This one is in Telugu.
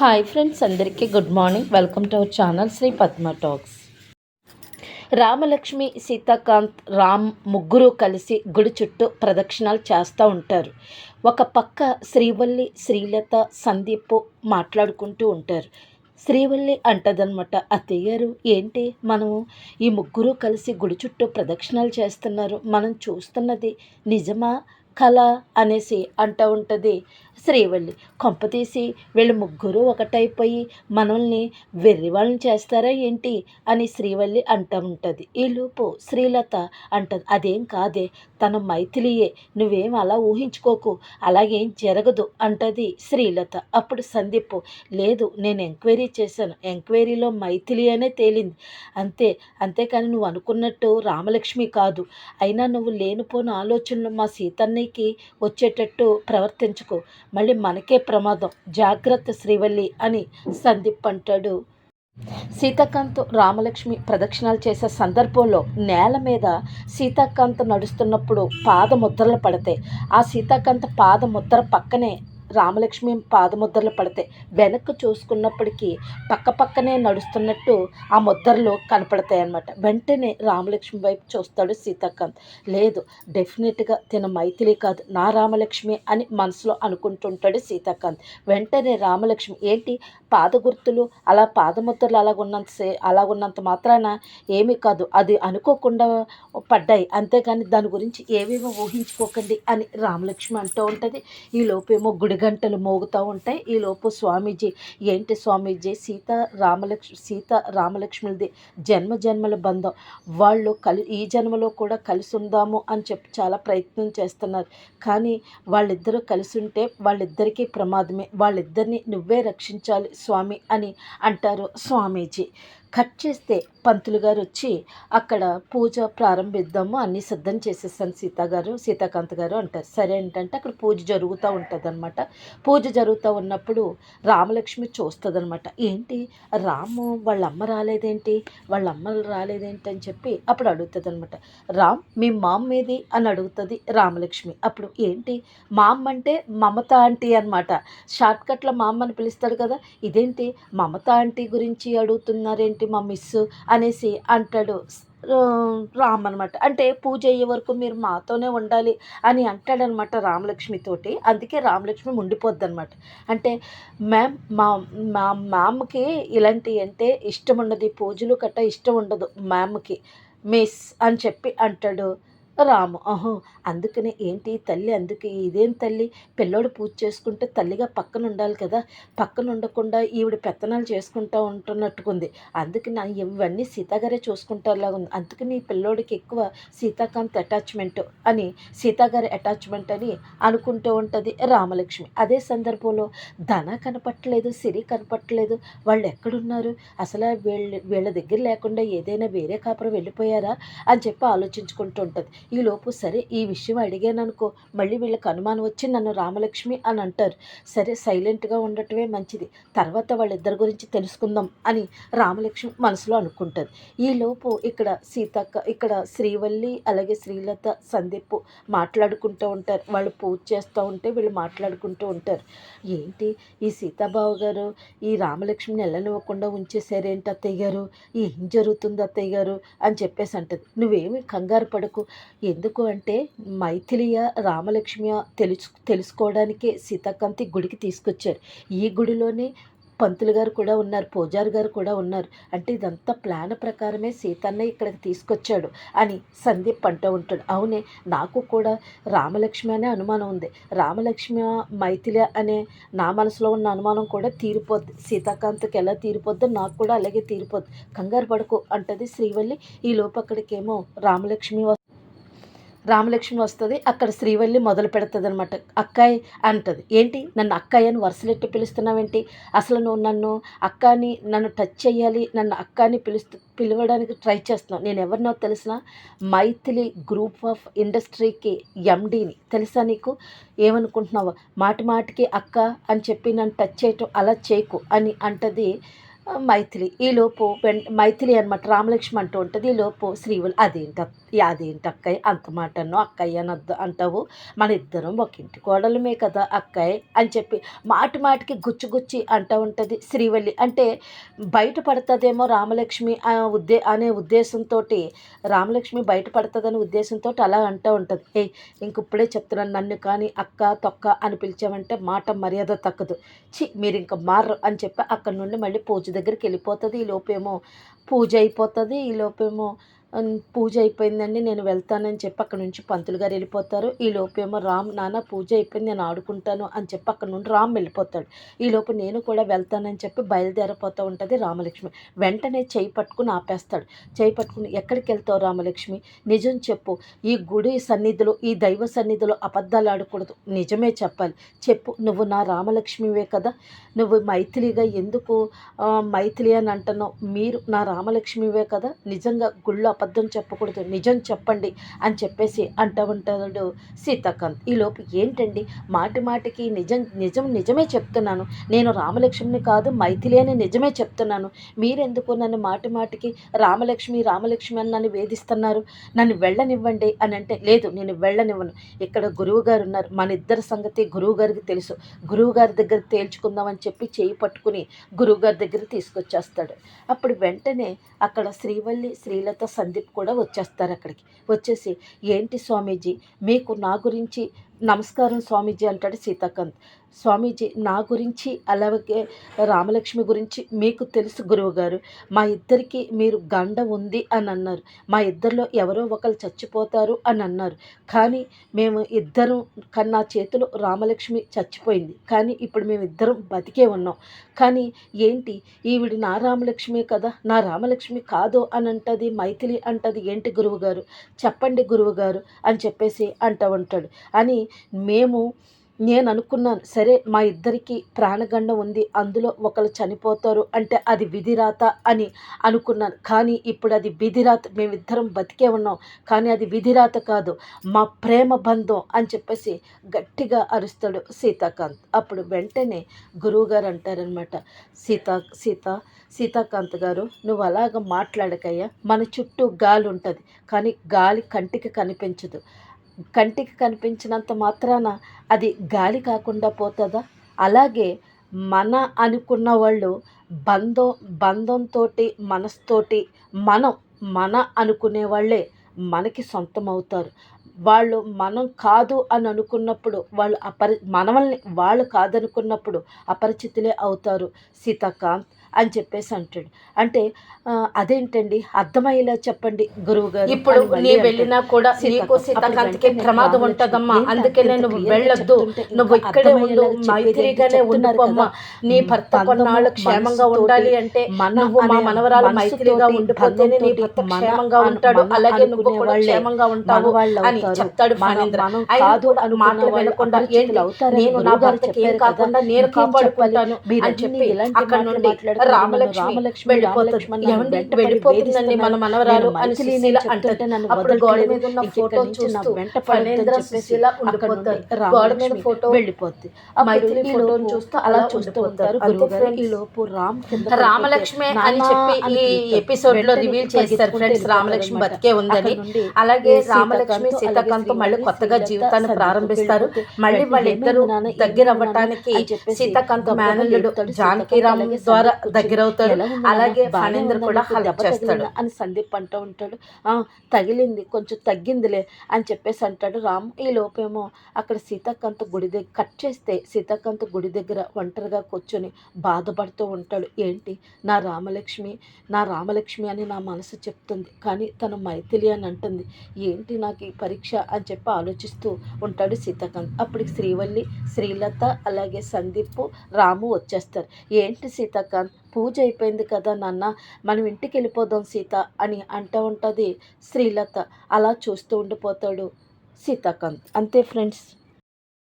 హాయ్ ఫ్రెండ్స్ అందరికీ good morning. Welcome to our channel Sri Padma talks. Ramalakshmi Seethakanth Ram ముగ్గురు కలిసి గుడి చుట్టూ ప్రదక్షిణాలు చేస్తూ ఉంటారు. ఒక పక్క శ్రీవల్లి శ్రీలత సందీప్ మాట్లాడుకుంటూ ఉంటారు. శ్రీవల్లి అంటదనమాట అత్తయ్య గారు ఏంటి? మనము ఈ ముగ్గురు కలిసి గుడి చుట్టూ ప్రదక్షిణాలు చేస్తున్నారు. మనం చూస్తున్నది నిజమా కళ? అనేసి అంటూ ఉంటుంది. శ్రీవల్లి కొంపతీసి వీళ్ళు ముగ్గురు ఒకటైపోయి మనల్ని వెర్రి వాళ్ళని చేస్తారా ఏంటి? అని శ్రీవల్లి అంటూ ఉంటుంది. ఈలోపు శ్రీలత అంటది అదేం కాదే తన మైథిలియే నువ్వేం అలా ఊహించుకోకు అలాగేం జరగదు అంటది శ్రీలత. అప్పుడు సందీప్ లేదు నేను ఎంక్వైరీ చేశాను ఎంక్వైరీలో మైథిలి అనే తేలింది. అంతే అంతేకాని నువ్వు అనుకున్నట్టు రామలక్ష్మి కాదు. అయినా నువ్వు లేనిపోని ఆలోచనలు మా సీతన్నయ్యకి వచ్చేటట్టు ప్రవర్తించుకో. మళ్ళీ మనకే ప్రమాదం. జాగ్రత్త శ్రీవల్లి అని సందీప్ అంటాడు. సీతాకాంత్ రామలక్ష్మి ప్రదక్షిణాలు చేసే సందర్భంలో నేల మీద సీతాకాంత్ నడుస్తున్నప్పుడు పాదముద్రలు పడతాయి. ఆ సీతాకాంత్ పాదముద్ర పక్కనే రామలక్ష్మి పాదముద్రలు పడతాయి వెనక్కి చూసుకున్నప్పటికీ పక్క పక్కనే నడుస్తున్నట్టు ఆ ముద్రలు కనపడతాయి అన్నమాట వెంటనే రామలక్ష్మి వైపు చూస్తాడు సీతాకాంత్. లేదు డెఫినెట్గా తిన మైథిలి కాదు నా రామలక్ష్మి అని మనసులో అనుకుంటుంటాడు సీతాకాంత్. వెంటనే రామలక్ష్మి ఏంటి? పాద గుర్తులు అలా పాదముద్రలు అలాగున్నంత సే అలాగున్నంత మాత్రాన ఏమీ కాదు అది అనుకోకుండా పడ్డాయి. అంతేగాని దాని గురించి ఏమేమో ఊహించుకోకండి అని రామలక్ష్మి అంటూ ఉంటుంది. ఈ లోపేమో గుడి గంటలు మోగుతూ ఉంటాయి. ఈలోపు స్వామీజీ ఏంటి స్వామీజీ? సీత రామలక్ష్మి సీత రామలక్ష్మిది జన్మ జన్మల బంధం. వాళ్ళు కలి ఈ జన్మలో కూడా కలిసి ఉందాము అని చెప్పి చాలా ప్రయత్నం చేస్తున్నారు. కానీ వాళ్ళిద్దరూ కలిసి ఉంటే వాళ్ళిద్దరికీ ప్రమాదమే. వాళ్ళిద్దరిని నువ్వే రక్షించాలి స్వామి అని అంటారు స్వామీజీ. కట్ చేస్తే పంతులు గారు వచ్చి అక్కడ పూజ ప్రారంభిద్దాము అన్నీ సిద్ధం చేసేసాను సీత గారు సీతాకాంత్ గారు అంటారు. సరే ఏంటంటే అక్కడ పూజ జరుగుతూ ఉంటుందన్నమాట. పూజ జరుగుతూ ఉన్నప్పుడు రామలక్ష్మి చూస్తుందన్నమాట. ఏంటి? రాము వాళ్ళ అమ్మ రాలేదేంటి? వాళ్ళ అమ్మ రాలేదేంటి అని చెప్పి అప్పుడు అడుగుతుంది అనమాట రామ్ మీ మామ్ ఏది? అని అడుగుతుంది రామలక్ష్మి. అప్పుడు ఏంటి? మామ్ అంటే మమత ఆంటీ అనమాట షార్ట్కట్లో మామ్ అని పిలుస్తాడు కదా. ఇదేంటి? మమత ఆంటీ గురించి అడుగుతున్నారేంటి? మా మిస్ అనేసి అంటాడు. రామ్ అనమాట అంటే పూజ అయ్యే వరకు మీరు మాతోనే ఉండాలి అని అంటాడనమాట రామలక్ష్మితోటి అందుకే రామలక్ష్మి ఉండిపోద్ది అనమాట అంటే మ్యామ్ మా మా మ్యామ్కి ఇలాంటివి అంటే ఇష్టం ఉండదు పూజలు కట్ట ఇష్టం ఉండదు మ్యామ్కి. మిస్ అని చెప్పి అంటాడు. రాము. అహో అందుకనే ఏంటి తల్లి అందుకే ఇదేం తల్లి? పిల్లోడు పూజ చేసుకుంటే తల్లిగా పక్కన ఉండాలి కదా. పక్కన ఉండకుండా ఈవిడ పెత్తనాలు చేసుకుంటూ ఉంటున్నట్టుకుంది. అందుకే నా ఇవన్నీ సీతాగారే చూసుకుంటారులాగా ఉంది. అందుకని ఈ పిల్లోడికి ఎక్కువ సీతాకాంత్ అటాచ్మెంట్ అని సీతాగారి అటాచ్మెంట్ అని అనుకుంటూ ఉంటుంది రామలక్ష్మి. అదే సందర్భంలో ధన కనపట్టలేదు సిరి కనపట్టలేదు. వాళ్ళు ఎక్కడున్నారు అసలు వీళ్ళ వీళ్ళ దగ్గర లేకుండా ఏదైనా వేరే కాపురం వెళ్ళిపోయారా? అని చెప్పి ఆలోచించుకుంటూ ఉంటుంది. ఈలోపు సరే ఈ విషయం అడిగాననుకో మళ్ళీ వీళ్ళకి అనుమానం వచ్చి నన్ను రామలక్ష్మి అని అంటారు. సరే సైలెంట్గా ఉండటమే మంచిది. తర్వాత వాళ్ళిద్దరి గురించి తెలుసుకుందాం అని రామలక్ష్మి మనసులో అనుకుంటుంది. ఈలోపు ఇక్కడ సీతక్క ఇక్కడ శ్రీవల్లి అలాగే శ్రీలత సందీప్ మాట్లాడుకుంటూ ఉంటారు. వాళ్ళు పూజ చేస్తూ ఉంటే వీళ్ళు మాట్లాడుకుంటూ ఉంటారు. ఏంటి? ఈ సీతాబాబు గారు ఈ రామలక్ష్మిని వెళ్ళనివ్వకుండా ఉంచేసారేంటి అత్తయ్య గారు? ఏం జరుగుతుంది అత్తయ్య గారు? అని చెప్పేసి అంటది. నువ్వేమి కంగారు పడకు. ఎందుకు అంటే మైథిలియ రామలక్ష్మి తెలుసు తెలుసుకోవడానికే సీతాకాంతి గుడికి తీసుకొచ్చారు. ఈ గుడిలోనే పంతులు గారు కూడా ఉన్నారు పూజారి గారు కూడా ఉన్నారు. అంటే ఇదంతా ప్లాన్ ప్రకారమే సీతన్న ఇక్కడికి తీసుకొచ్చాడు అని సందీప్ అంటూ ఉంటాడు. అవునే నాకు కూడా రామలక్ష్మి అనే అనుమానం ఉంది. రామలక్ష్మి మైథిలి అనే నా మనసులో ఉన్న అనుమానం కూడా తీరిపోద్ది. సీతాకాంత్కి ఎలా తీరిపోద్దో నాకు కూడా అలాగే తీరిపోద్ది. కంగారు పడకు అంటది శ్రీవల్లి. ఈ లోపు అక్కడికేమో రామలక్ష్మి రామలక్ష్మి వస్తుంది అక్కడ శ్రీవల్లి మొదలు పెడుతుంది అనమాట అక్కాయ్ అంటది. ఏంటి? నన్ను అక్కాయ్ అని వరుసలెట్టి పిలుస్తున్నావేంటి? అసలు నువ్వు నన్ను అక్కని నన్ను టచ్ చేయాలి నన్ను అక్కని పిలుస్తు పిలవడానికి ట్రై చేస్తున్నావు. నేను ఎవరినో తెలిసిన మైథిలి గ్రూప్ ఆఫ్ ఇండస్ట్రీకి ఎండీని. తెలుసా నీకు? ఏమనుకుంటున్నావు? మాటి మాటికి అక్క అని చెప్పి నన్ను టచ్ చేయటం అలా చేయకు అని అంటది మైథిలి. ఈలోపు వెంట మైథిలి అనమాట రామలక్ష్మి అంటూ ఉంటుంది. ఈలోపు శ్రీవులు అదేంట అదేంటి అక్కయ్య అంత మాట అన్నో అక్కయ్య అనొద్దు అంటావు. మన ఇద్దరం ఒక ఇంటి కోడలమే కదా అక్కయ్య అని చెప్పి మాటి మాటికి గుచ్చి గుచ్చి అంటూ ఉంటుంది శ్రీవల్లి. అంటే బయట పడుతుందేమో రామలక్ష్మి ఉద్దే అనే ఉద్దేశంతో రామలక్ష్మి బయట పడుతుందనే ఉద్దేశంతో అలా అంటూ ఉంటుంది. ఏ ఇంక ఇప్పుడే చెప్తున్నాను నన్ను కానీ అక్క తొక్క అని పిలిచామంటే మాట మర్యాద తక్కదు చి మీరు ఇంకా మారరు అని చెప్పి అక్కడి నుండి మళ్ళీ పూజ దగ్గరికి వెళ్ళిపోతుంది ఈ లోపేమో పూజ అయిపోతుంది ఈ లోపేమో పూజ అయిపోయిందండి నేను వెళ్తానని చెప్పి అక్కడ నుంచి పంతులు గారు వెళ్ళిపోతారు. ఈ లోపేమో రామ్ నాన్న పూజ అయిపోయింది నేను ఆడుకుంటాను అని చెప్పి అక్కడ నుండి రామ్ వెళ్ళిపోతాడు. ఈ లోపు నేను కూడా వెళ్తానని చెప్పి బయలుదేరిపోతూ ఉంటుంది రామలక్ష్మి. వెంటనే చేయి పట్టుకుని ఆపేస్తాడు. చేయి పట్టుకుని ఎక్కడికి వెళ్తావు రామలక్ష్మి? నిజం చెప్పు. ఈ గుడి సన్నిధిలో ఈ దైవ సన్నిధిలో అబద్ధాలు ఆడకూడదు. నిజమే చెప్పాలి. చెప్పు. నువ్వు నా రామలక్ష్మివే కదా? నువ్వు మైథిలిగా ఎందుకు మైథిలి అని అంటున్నావు? మీరు నా రామలక్ష్మివే కదా? నిజంగా గుళ్ళో అబద్ధం చెప్పకూడదు నిజం చెప్పండి అని చెప్పేసి అంటూ ఉంటాడు సీతాకాంత్. ఈ లోపు ఏంటండి? మాటి మాటికి నిజం నిజం నిజమే చెప్తున్నాను. నేను రామలక్ష్మిని కాదు మైథిలి అని నిజమే చెప్తున్నాను. మీరెందుకు నన్ను మాటి మాటికి రామలక్ష్మి రామలక్ష్మి అని నన్ను వేధిస్తున్నారు? నన్ను వెళ్ళనివ్వండి అని అంటే లేదు నేను వెళ్ళనివ్వను. ఇక్కడ గురువు గారు ఉన్నారు. మన ఇద్దరి సంగతి గురువు గారికి తెలుసు. గురువు గారి దగ్గర తేల్చుకుందామని చెప్పి చేయి పట్టుకుని గురువు గారి దగ్గర తీసుకొచ్చేస్తాడు. అప్పుడు వెంటనే అక్కడ శ్రీవల్లి శ్రీలత సందీప్ కూడా వచ్చేస్తారు అక్కడికి. వచ్చేసి ఏంటి స్వామీజీ మీకు నా గురించి నమస్కారం స్వామీజీ అంటాడు సీతాకాంత్. స్వామీజీ నా గురించి అలాగే రామలక్ష్మి గురించి మీకు తెలుసు గురువుగారు. మా ఇద్దరికి మీరు గండ ఉంది అని అన్నారు. మా ఇద్దరిలో ఎవరో ఒకరు చచ్చిపోతారు అని అన్నారు. కానీ మేము ఇద్దరం కన్నా చేతిలో రామలక్ష్మి చచ్చిపోయింది. కానీ ఇప్పుడు మేము ఇద్దరం బతికే ఉన్నాం. కానీ ఏంటి? ఈవిడ నా రామలక్ష్మి కదా? నా రామలక్ష్మి కాదు అని అంటది మైథిలి అంటది ఏంటి గురువుగారు? చెప్పండి గురువుగారు అని చెప్పేసి అంటూ ఉంటాడు. అని మేము నేను అనుకున్నాను సరే మా ఇద్దరికి ప్రాణగండం ఉంది అందులో ఒకరు చనిపోతారు అంటే అది విధిరాత అని అనుకున్నాను. కానీ ఇప్పుడు అది విధిరాత మేమిద్దరం బతికే ఉన్నాం కానీ అది విధిరాత కాదు మా ప్రేమ బంధం అని చెప్పేసి గట్టిగా అరుస్తాడు సీతాకాంత్. అప్పుడు వెంటనే గురువుగారు అంటారనమాట సీతా సీత సీతాకాంత్ గారు నువ్వు అలాగ మాట్లాడకయ్యా మన చుట్టూ గాలి ఉంటుంది కానీ గాలి కంటికి కనిపించదు కంటికి కనిపించినంత మాత్రాన అది గాలి కాకుండా పోతుందా? అలాగే మన అనుకున్న వాళ్ళు బంధం బంధంతో మనస్తోటి మనం మన అనుకునే వాళ్ళే మనకి సొంతం అవుతారు వాళ్ళు మనం కాదు అని అనుకున్నప్పుడు వాళ్ళు అపరి మనల్ని వాళ్ళు కాదనుకున్నప్పుడు అపరిచితులే అవుతారు. సీతాకాంత్ అని చెప్పేసి అంటాడు అంటే అదేంటండి అర్థమయ్యేలా చెప్పండి గురువు గారు ఇప్పుడు అని నీ. వెళ్ళినా కూడా నీకు సీతాకాంత్ సీతాకాంత్కి ప్రమాదం ఉంటదమ్మా clear గా వెళ్ళొద్దు నువ్వు ఇంకా ఇక్కడే ఉండు మైత్రిగానే ఉండిపోమ్మా. నీ భర్త కొన్నాళ్ళు క్షేమంగా ఉండాలి అంటే నువ్వు మా అనే మనవరాలు మైత్రిగా ఉండిపోతేనే నీ భర్త క్షేమంగా అను- ఉంటాడు అలాగే నువ్వు కూడా క్షేమంగా ఉంటావు అని. చెప్తాడు అయినా కాదు కూడా అనుకున్న మాటలు వాళ్ళు వినకుండా అపరిచితులు ఏంటి నేను నా భర్తకి ఏం. కాకుండా నేను? కాపాడుకుంటాను అని చెప్పి ఇలాంటి అక్కడ నుండి. రామలక్ష్మి వెళ్ళిపోతుందండి మన. మనవరాలు అని సుశీల నన్ను అప్పుడు గోడ. మీద ఉన్న ఫోటో చూస్తూ వెంట ఫణీంద్ర సుశీల ఉండిపోతారు గోడ మీద ఫోటో ఫోటోని చూస్తూ అలా చూస్తూ. ఉంటారు. ఈ లోపు రామ్ రామలక్ష్మి అని చెప్పి ఈ. ఎపిసోడ్లో రివీల్ చేస్తారు ఫ్రెండ్స్ రామలక్ష్మి. బతికే ఉందని అలాగే రామలక్ష్మి సీతాకాంత్ మళ్ళీ కొత్తగా జీవితాన్ని ప్రారంభిస్తారు మళ్ళీ వాళ్ళిద్దరూ దగ్గర అవ్వటానికి సీతాకాంత్ మేనల్లుడు. జానకీరామ్ ద్వారా దగ్గర నాన్న? అలాగే ఫణీంద్ర? కూడా హెల్ప్ దెబ్బ చేస్తాడు? అని సందీప్ అంటూ ఉంటాడు. "ఆ, తగిలింది. కొంచెం తగ్గిందిలే అని చెప్పేసి అంటాడు రామ్. ఈ లోపేమో అక్కడ సీతాకాంత్ గుడి దగ్గర కట్ చేస్తే సీతాకాంత్ గుడి దగ్గర ఒంటరిగా కూర్చొని బాధపడుతూ ఉంటాడు. ఏంటి? నా రామలక్ష్మి నా రామలక్ష్మి అని నా మనసు చెప్తుంది. కానీ తను మైథిలి అని అంటుంది. ఏంటి నాకు ఈ పరీక్ష? అని చెప్పి ఆలోచిస్తూ ఉంటాడు సీతాకాంత్. అప్పటికి శ్రీవల్లి శ్రీలత అలాగే సందీప్ రాము వచ్చేస్తారు. ఏంటి సీతాకాంత్? పూజ అయిపోయింది కదా నాన్న మనం ఇంటికి వెళ్ళిపోదాం సీత అని అంటూ ఉంటుంది శ్రీలత. అలా చూస్తూ ఉండిపోతాడు సీతాకాంత్. అంతే ఫ్రెండ్స్.